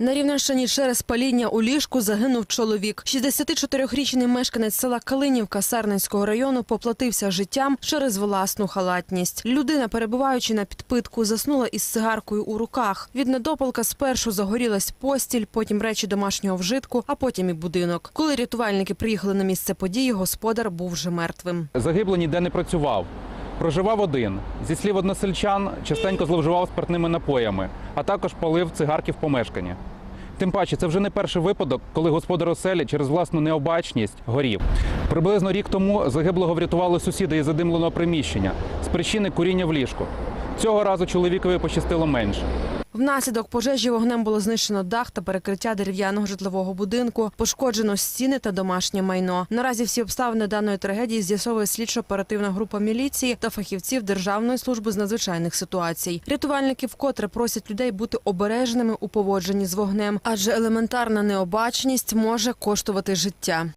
На Рівненщині через паління у ліжку загинув чоловік. 64-річний мешканець села Калинівка Сарненського району поплатився життям через власну халатність. Людина, перебуваючи на підпитку, заснула із сигаркою у руках. Від недопалка спершу загорілась постіль, потім речі домашнього вжитку, а потім і будинок. Коли рятувальники приїхали на місце події, господар був вже мертвим. Загиблий ніде не працював. Проживав один. Зі слів односельчан, частенько зловживав спиртними напоями, а також палив цигарки в помешканні. Тим паче, це вже не перший випадок, коли господар оселі через власну необачність горів. Приблизно рік тому загиблого врятували сусіди із задимленого приміщення з причини куріння в ліжку. Цього разу чоловікові пощастило менше. Внаслідок пожежі вогнем було знищено дах та перекриття дерев'яного житлового будинку, пошкоджено стіни та домашнє майно. Наразі всі обставини даної трагедії з'ясовує слідчо-оперативна група міліції та фахівців Державної служби з надзвичайних ситуацій. Рятувальники вкотре просять людей бути обережними у поводженні з вогнем, адже елементарна необачність може коштувати життя.